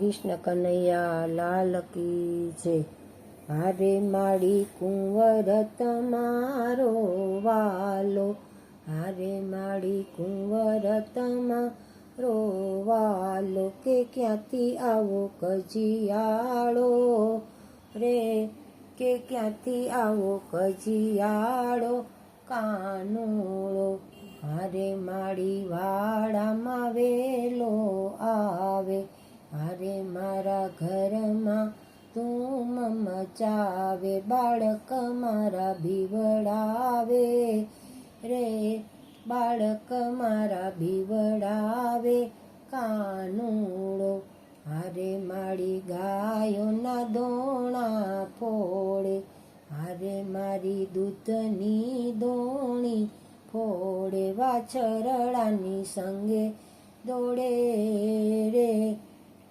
કૃષ્ણ કનૈયા, લાલ કી જય. હારે માડી કુંવર તમારો વાલો. હારે માડી કુંવર તમારો વાલો. કે ક્યાંથી આવો કજિયાળો? રે, કે ક્યાંથી આવો કજિયાળો? કાનોળો હારે માડી વાડામાં વેલો આવે. હારે મારા ઘરમાં તું મચાવે બાળક મારા બીવડાવે. રે, બાળક મારા બીવડાવે, કાનુડો હારે મારી ગાયોના દોણા ફોડે. હારે મારી દૂધની દોણી ફોડે, વાછરડાની સંગે દોડે.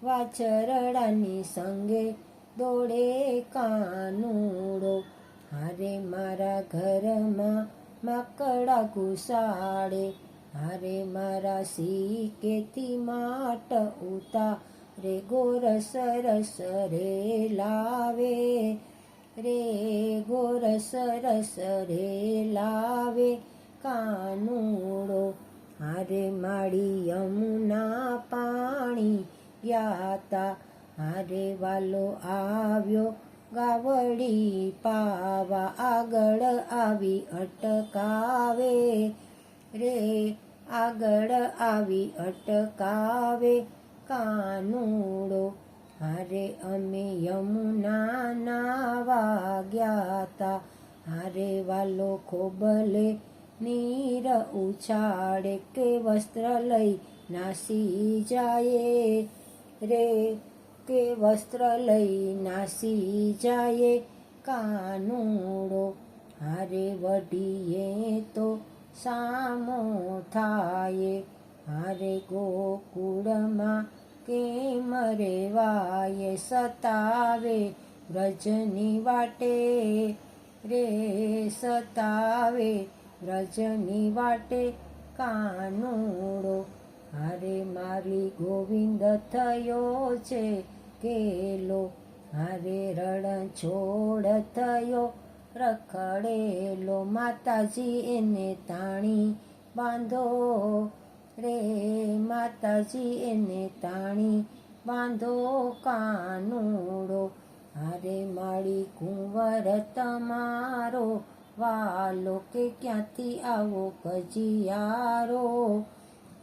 વાછરડાની સંગે દોડે કાનુડો. હારે મારા ઘરમાં માકડા ઘુસાડે. હારે મારા સીકેથી માટ ઉતારે ગોર સરસ રે લાવે. રે ગોર સરસ રે લાવે કાનુડો. હારે માડી યમુના પાણી ગ્યાતા હારે વાલો આવ્યો. ગાવડી પાવા આગળ આવી અટકાવે. રે આગળ આવી અટકાવે. કાનુડો હારે અમે યમુના નાવા ગ્યાતા હારે વાલો ખોબલે નીર ઉછાળે કે વસ્ત્ર લઈ નાસી જાય. રે કે વસ્ત્ર લઈ નાસી જાય કાનુડો. હારે વઢીએ તો સામો થાય. હારે ગોકુળમાં કેમ રેવાય? સતાવે વ્રજની વાટે. રે સતાવે વ્રજની વાટે કાનુડો. થયો છે કેલો. હારે રણ છોડ થયો, રખડેલો. માતાજી એને તાણી બાંધો રે. માતાજી એને તાણી બાંધો કાનુડો. હારે માળી કુંવર તમારો વાલો કે ક્યાંથી આવો કજિયારો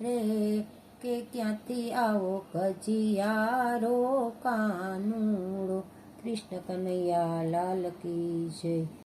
રે કે ક્યાંથી આવો કજિયારો કાનુડો? કૃષ્ણ કનૈયા લાલ કી જય.